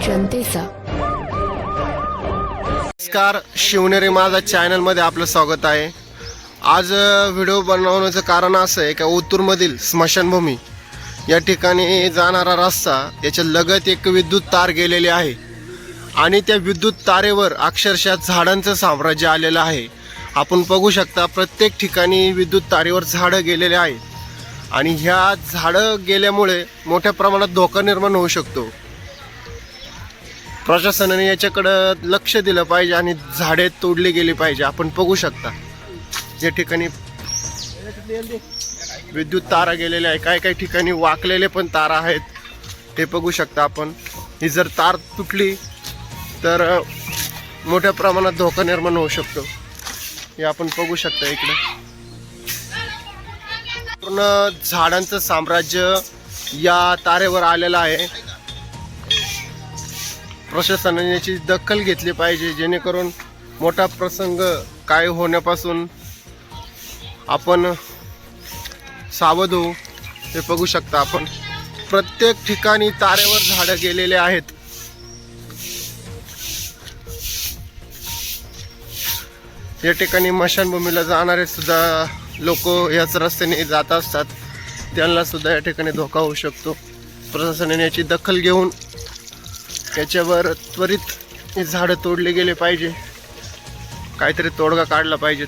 जनतेचा. नमस्कार शिवनेरी माझा चॅनलमध्ये आपलं स्वागत आहे. आज व्हिडिओ बनवण्याचं कारण असं आहे का ओतूरमधील स्मशानभूमी या ठिकाणी जाणारा रस्ता याच्या लगत एक विद्युत तार गेलेली आहे. आणि त्या विद्युत तारेवर अक्षरशः झाडांचं साम्राज्य आलेलं आहे. आपण बघू शकता प्रत्येक ठिकाणी विद्युत तारेवर झाडं गेलेले आहेत. आणि ह्या झाडं गेल्यामुळे मोठ्या प्रमाणात धोका निर्माण होऊ शकतो. प्रशासनाने याच्याकडं लक्ष दिलं पाहिजे आणि झाडे तोडली गेली पाहिजे. आपण बघू शकता. जे ठिकाणी विद्युत तारा गेलेल्या आहे काही काही ठिकाणी वाकलेले पण तारा आहेत ते बघू शकता आपण. ही जर तार तुटली तर मोठ्या प्रमाणात धोका निर्माण होऊ शकतो. हे आपण बघू शकता इकडे. पूर्ण झाडांचं साम्राज्य या तारेवर आलेलं आहे. प्रशासनाने याची दखल घेतली पाहिजे जेणेकरून मोठा प्रसंग काय होण्यापासून आपण सावध होऊ हे बघू शकता आपण. प्रत्येक ठिकाणी तारेवर झाडं गेलेले आहेत. या ठिकाणी मशानभूमीला जाणारे सुद्धा लोक याच रस्त्याने जात असतात. त्यांना सुद्धा या ठिकाणी धोका होऊ शकतो. प्रशासनाने याची दखल घेऊन त्याच्यावर त्वरित झाडं तोडले गेले पाहिजे. काहीतरी तोडगा काढला पाहिजे.